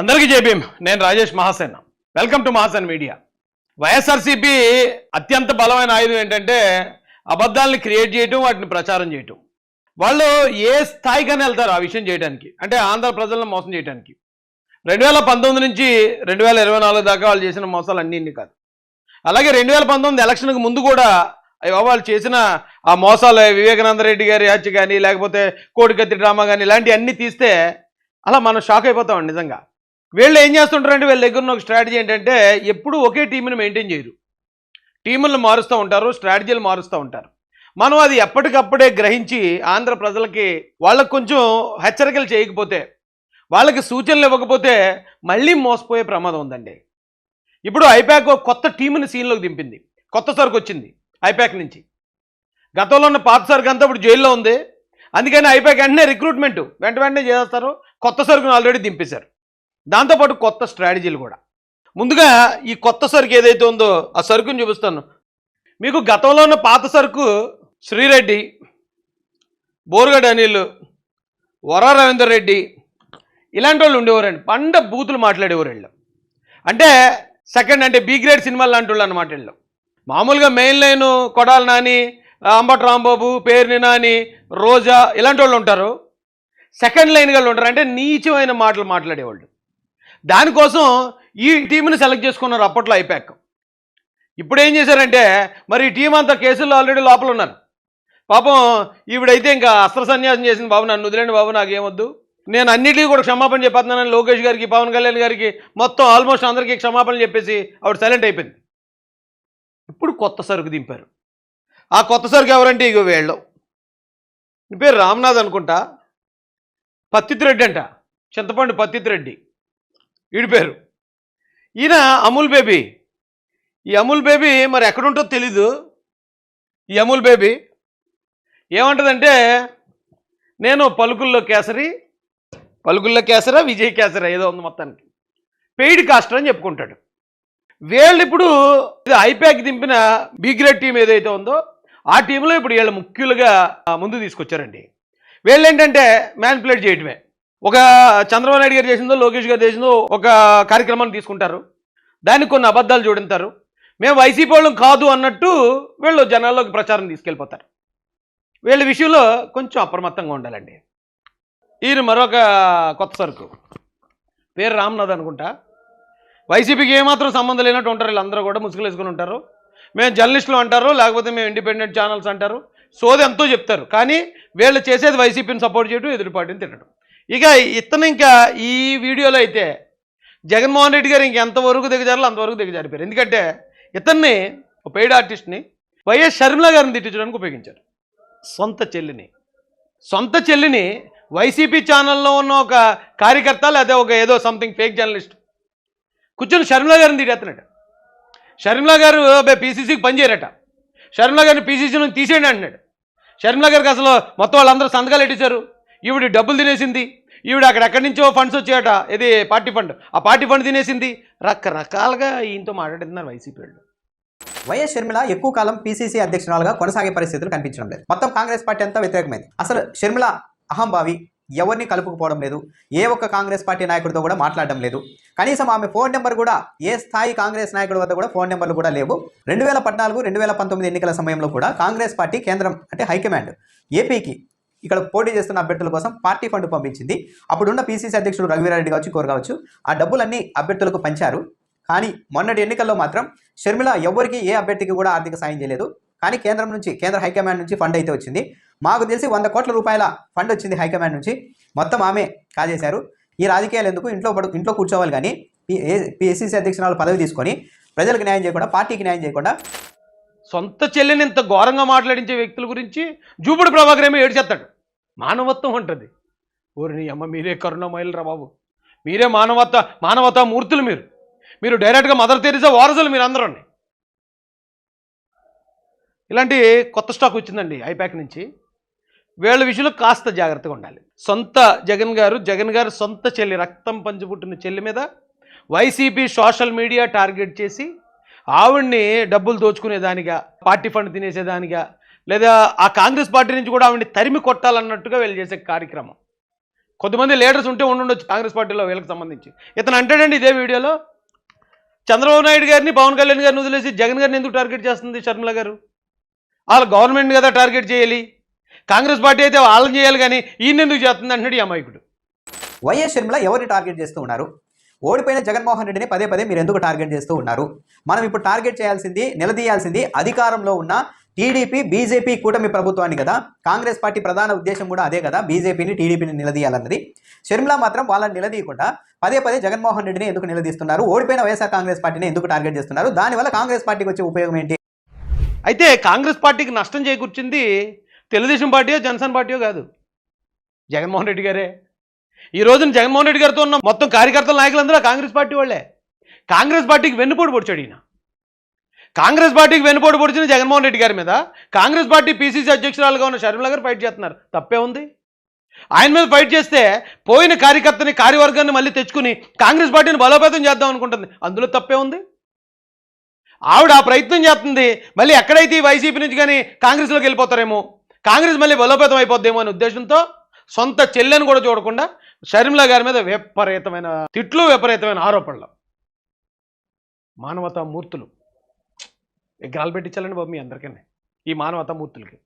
అందరికీ జేబీఎం నేను Rajesh Mahasen. Welcome to Mahasen media YSRCP అత్యంత బలమైన ఆయుధం ఏంటంటే అబద్ధాలని క్రియేట్ చేయటం వాటిని ప్రచారం చేయటం. వాళ్ళు ఏ స్థాయికైనా వెళ్తారు ఆ విషయం చేయడానికి అంటే ఆంధ్ర ప్రజలను మోసం చేయడానికి రెండు వేల పంతొమ్మిది నుంచి రెండు వేల ఇరవై నాలుగు దాకా వాళ్ళు చేసిన మోసాలు అన్నీ ఇన్ని కాదు. అలాగే రెండు వేల పంతొమ్మిది ఎలక్షన్కి ముందు కూడా అయ్యో వాళ్ళు చేసిన ఆ మోసాలు వివేకానంద రెడ్డి గారి హత్య కానీ లేకపోతే కోడికత్తి డ్రామా కానీ ఇలాంటివన్నీ తీస్తే అలా మనం షాక్ అయిపోతాం నిజంగా. వీళ్ళు ఏం చేస్తుంటారంటే వీళ్ళ దగ్గర ఉన్న ఒక స్ట్రాటజీ ఏంటంటే ఎప్పుడూ ఒకే టీంని మెయింటైన్ చేయరు. టీములను మారుస్తూ ఉంటారు స్ట్రాటజీలు మారుస్తూ ఉంటారు. మనం అది ఎప్పటికప్పుడే గ్రహించి ఆంధ్ర ప్రజలకి వాళ్ళకు కొంచెం హెచ్చరికలు చేయకపోతే వాళ్ళకి సూచనలు ఇవ్వకపోతే మళ్ళీ మోసపోయే ప్రమాదం ఉందండి. ఇప్పుడు ఐపాక్ కొత్త టీంని సీన్లోకి దింపింది. కొత్త సరుకు వచ్చింది ఐపాక్ నుంచి. గతంలో ఉన్న పాత సరుకు అంతా ఇప్పుడు జైల్లో ఉంది. అందుకని ఐపాక్ వెంటనే రిక్రూట్మెంట్ వెంట వెంటనే చేస్తారు కొత్త సరుకును ఆల్రెడీ దింపేశారు. దాంతోపాటు కొత్త స్ట్రాటజీలు కూడా. ముందుగా ఈ కొత్త సరుకు ఏదైతే ఉందో ఆ సరుకుని చూపిస్తాను. మీకు గతంలో ఉన్న పాత సరుకు శ్రీరెడ్డి బోరుగడ్డ అనిల్ వర రవీందర్ రెడ్డి ఇలాంటి వాళ్ళు ఉండేవారండి. పండ బూతులు మాట్లాడేవారు వీళ్ళు. అంటే సెకండ్ అంటే బి గ్రేడ్ సినిమాలు లాంటి వాళ్ళు అనమాట వీళ్ళు. మామూలుగా మెయిన్ లైన్ కొడాలి నాని అంబట్ రాంబాబు పేరుని నాని రోజా ఇలాంటి వాళ్ళు ఉంటారు. సెకండ్ లైన్ వాళ్ళు ఉంటారు. అంటే నీచమైన మాటలు మాట్లాడేవాళ్ళు. దానికోసం ఈ టీంని సెలెక్ట్ చేసుకున్నారు అప్పట్లో ఐపాక్ ఇప్పుడు ఏం చేశారంటే మరి ఈ టీం అంతా కేసుల్లో ఆల్రెడీ లోపల ఉన్నారు పాపం ఈవిడైతే ఇంకా అస్త్ర సన్యాసం చేసింది బాబు నన్ను వదిలేండి బాబు నాకేమొద్దు. నేను అన్నిటికీ కూడా క్షమాపణ చెప్పేస్తున్నాను లోకేష్ గారికి పవన్ కళ్యాణ్ గారికి మొత్తం ఆల్మోస్ట్ అందరికీ క్షమాపణ చెప్పేసి ఆవిడ సైలెంట్ అయిపోయింది. ఇప్పుడు కొత్త సరుకు దింపారు. ఆ కొత్త సరుకు ఎవరంటే ఇగో వీళ్ళు. నీ పేరు రామ్నాథ్ అనుకుంటా? పత్తిత్రెడ్డి అంట. చింతపండు పత్తిత్ రెడ్డి వీడి పేరు. ఈయన అమూల్ బేబీ. ఈ అమూల్ బేబీ మరి ఎక్కడుంటో తెలీదు. ఈ అమూల్ బేబీ ఏమంటుందంటే నేను పలుకుల్లో కేసరి పలుకుల్లో కేసరా విజయ్ కేసరా ఏదో ఉంది మొత్తానికి. పెయిడ్ కాస్టర్ అని చెప్పుకుంటాడు. వీళ్ళు ఇప్పుడు ఇది ఐప్యాక్ దింపిన బి గ్రేడ్ టీం ఏదైతే ఉందో ఆ టీంలో ఇప్పుడు వీళ్ళు ముఖ్యులుగా ముందు తీసుకొచ్చారండి. వీళ్ళు ఏంటంటే మ్యాన్ప్లేట్ చేయటమే. ఒక చంద్రబాబు నాయుడు గారు చేసిందో లోకేష్ గారు చేసిందో ఒక కార్యక్రమాన్ని తీసుకుంటారు. దానికి కొన్ని అబద్ధాలు జోడింటారు మేము వైసీపీ వాళ్ళం కాదు అన్నట్టు వీళ్ళు జనాల్లోకి ప్రచారం తీసుకెళ్ళిపోతారు. వీళ్ళ విషయంలో కొంచెం అప్రమత్తంగా ఉండాలండి. ఈయన మరొక కొత్త సరుకు. పేరు రామ్నాథ్ అనుకుంటా. వైసీపీకి ఏమాత్రం సంబంధం లేనట్టు ఉంటారు వీళ్ళందరూ కూడా ముసుగులు వేసుకుని ఉంటారు. మేము జర్నలిస్టులు అంటారు లేకపోతే మేము ఇండిపెండెంట్ ఛానల్స్ అంటారు. సోది ఎంతో చెప్తారు. కానీ వీళ్ళు చేసేది వైసీపీని సపోర్ట్ చేయడం ఎదురు తినడం ఇక ఇతను ఇంకా ఈ వీడియోలో అయితే జగన్మోహన్ రెడ్డి గారు ఇంకెంతవరకు దిగజారాలో అంతవరకు దిగజారిపోయారు. ఎందుకంటే ఇతన్ని ఒక పెయిడ్ ఆర్టిస్ట్ని వైఎస్ షర్మిల గారిని తిట్టించడానికి ఉపయోగించారు. సొంత చెల్లిని. సొంత చెల్లిని వైసీపీ ఛానల్లో ఉన్న ఒక కార్యకర్త లేదా ఒక ఏదో సంథింగ్ ఫేక్ జర్నలిస్ట్ కూర్చొని షర్మిల గారిని తిట్టేస్తున్నాడు షర్మిల గారు పీసీసీకి పనిచేయరట షర్మిల గారిని పీసీసీ నుంచి తీసేయండి అంటున్నాడు. షర్మిల గారికి అసలు మొత్తం వాళ్ళందరూ సంతకాలు ఎట్టేశారు ఈవిడ డబ్బులు తినేసింది. ఈవిడ అక్కడ ఎక్కడి నుంచో ఫండ్స్ వచ్చాయట. ఇది పార్టీ ఫండ్? ఆ పార్టీ ఫండ్ తినేసింది. రకరకాలుగా ఈయనతో మాట్లాడుతున్నారు వైసీపీ వాళ్ళు. వైఎస్ షర్మిల ఎక్కువ కాలం పీసీసీ అధ్యక్షురాలుగా కొనసాగే పరిస్థితులు కనిపించడం లేదు. మొత్తం కాంగ్రెస్ పార్టీ అంతా వ్యతిరేకమైంది. అసలు షర్మిల అహంభావి ఎవరిని కలుపుకుపోవడం లేదు. ఏ ఒక్క కాంగ్రెస్ పార్టీ నాయకుడితో కూడా మాట్లాడడం లేదు. కనీసం ఆమె ఫోన్ నెంబర్ కూడా ఏ స్థాయి కాంగ్రెస్ నాయకుడి వద్ద కూడా ఫోన్ నెంబర్లు కూడా లేవు. రెండు వేల పద్నాలుగు రెండు వేల పంతొమ్మిది ఎన్నికల సమయంలో కూడా కాంగ్రెస్ పార్టీ కేంద్రం అంటే హైకమాండ్ ఏపీకి ఇక్కడ పోటీ చేస్తున్న అభ్యర్థుల కోసం పార్టీ ఫండ్ పంపించింది. అప్పుడున్న పీసీసీ అధ్యక్షుడు రఘువీరారెడ్డి కావచ్చు కోరు కావచ్చు. ఆ డబ్బులన్నీ అభ్యర్థులకు పంచారు. కానీ మొన్నటి ఎన్నికల్లో మాత్రం షర్మిల ఎవరికి ఏ అభ్యర్థికి కూడా ఆర్థిక సాయం చేయలేదు. కానీ కేంద్రం నుంచి కేంద్ర హైకమాండ్ నుంచి ఫండ్ అయితే వచ్చింది. మాకు తెలిసి వంద కోట్ల రూపాయల ఫండ్ వచ్చింది హైకమాండ్ నుంచి. మొత్తం ఆమె కాజేశారు. ఈ రాజకీయాలు ఎందుకు? ఇంట్లో పడు ఇంట్లో కూర్చోవాలి కానీ పిఎస్సీసీ అధ్యక్షురాలు పదవి తీసుకొని ప్రజలకు న్యాయం చేయకుండా పార్టీకి న్యాయం చేయకుండా సొంత చెల్లిని ఇంత ఘోరంగా మాట్లాడించే వ్యక్తుల గురించి జూపుడు ప్రభాకర్ ఏమో ఏడ్చేస్తాడు. మానవత్వం ఉంటుంది. ఊరిని అమ్మ మీరే కరుణమయులు రా బాబు. మీరే మానవత మానవతా మూర్తులు మీరు. మీరు డైరెక్ట్గా మదర్ తెరిసే వారసులు మీరు అందరూ ఇలాంటి కొత్త స్టాక్ వచ్చిందండి ఐపాక్ నుంచి. వీళ్ళ విషయంలో కాస్త జాగ్రత్తగా ఉండాలి. సొంత జగన్ గారు జగన్ గారు సొంత చెల్లి రక్తం పంచిపుట్టిన చెల్లి మీద వైసీపీ సోషల్ మీడియా టార్గెట్ చేసి ఆవిడ్ని డబ్బులు దోచుకునేదానిగా పార్టీ ఫండ్ తినేసేదానిగా లేదా ఆ కాంగ్రెస్ పార్టీ నుంచి కూడా ఆవిడ్ని తరిమి కొట్టాలన్నట్టుగా వీళ్ళు చేసే కార్యక్రమం. కొంతమంది లీడర్స్ ఉంటే ఉండుండొచ్చు కాంగ్రెస్ పార్టీలో వీళ్ళకి సంబంధించి. ఇతను అంటాడండి ఇదే వీడియోలో చంద్రబాబు నాయుడు గారిని పవన్ కళ్యాణ్ గారిని వదిలేసి జగన్ గారిని ఎందుకు టార్గెట్ చేస్తుంది షర్మిల గారు? వాళ్ళ గవర్నమెంట్ కదా టార్గెట్ చేయాలి. కాంగ్రెస్ పార్టీ అయితే వాళ్ళని చేయాలి కానీ ఈయన ఎందుకు చేస్తుంది అంటున్నాడు ఈ అమాయకుడు. వైఎస్ షర్మిల ఎవరిని టార్గెట్ చేస్తూ ఉన్నారు? ఓడిపోయిన జగన్మోహన్ రెడ్డిని పదే పదే మీరు ఎందుకు టార్గెట్ చేస్తూ ఉన్నారు? మనం ఇప్పుడు టార్గెట్ చేయాల్సింది నిలదీయాల్సింది అధికారంలో ఉన్న టీడీపీ బీజేపీ కూటమి ప్రభుత్వాన్ని కదా. కాంగ్రెస్ పార్టీ ప్రధాన ఉద్దేశం కూడా అదే కదా బీజేపీని టీడీపీని నిలదీయాలన్నది. షర్మిల మాత్రం వాళ్ళని నిలదీయకుండా పదే పదే జగన్మోహన్ రెడ్డిని ఎందుకు నిలదీస్తున్నారు? ఓడిపోయిన వైఎస్ఆర్ కాంగ్రెస్ పార్టీని ఎందుకు టార్గెట్ చేస్తున్నారు? దానివల్ల కాంగ్రెస్ పార్టీకి వచ్చే ఉపయోగం ఏంటి? అయితే కాంగ్రెస్ పార్టీకి నష్టం చేకూర్చింది తెలుగుదేశం పార్టీయో జనసేన పార్టీయో కాదు. జగన్మోహన్ రెడ్డి గారే. ఈ రోజున జగన్మోహన్ రెడ్డి గారితో ఉన్న మొత్తం కార్యకర్తల నాయకులందరూ కాంగ్రెస్ పార్టీ వాళ్ళే. కాంగ్రెస్ పార్టీకి వెన్నుపోటు పొడిచాడు ఈయన. కాంగ్రెస్ పార్టీకి వెన్నుపోటు పొడిచిన జగన్మోహన్ రెడ్డి గారి మీద కాంగ్రెస్ పార్టీ పీసీసీ అధ్యక్షురాలుగా ఉన్న షర్మిల గారు ఫైట్ చేస్తున్నారు. తప్పే ఉంది? ఆయన మీద ఫైట్ చేస్తే పోయిన కార్యకర్తని కార్యవర్గాన్ని మళ్ళీ తెచ్చుకుని కాంగ్రెస్ పార్టీని బలోపేతం చేద్దాం అనుకుంటుంది. అందులో తప్పే ఉంది? ఆవిడ ఆ ప్రయత్నం చేస్తుంది మళ్ళీ ఎక్కడైతే ఈ వైసీపీ నుంచి కానీ కాంగ్రెస్లోకి వెళ్ళిపోతారేమో కాంగ్రెస్ మళ్ళీ బలోపేతం అయిపోద్దేమో అనే ఉద్దేశంతో సొంత చెల్లెని కూడా చూడకుండా షర్మిల గారి మీద విపరీతమైన తిట్లు విపరీతమైన ఆరోపణలు. మానవతా మూర్తులు. విగ్రహాలు పెట్టించాలండి బాబు మీ అందరికీ. ఈ మానవతా మూర్తులకి.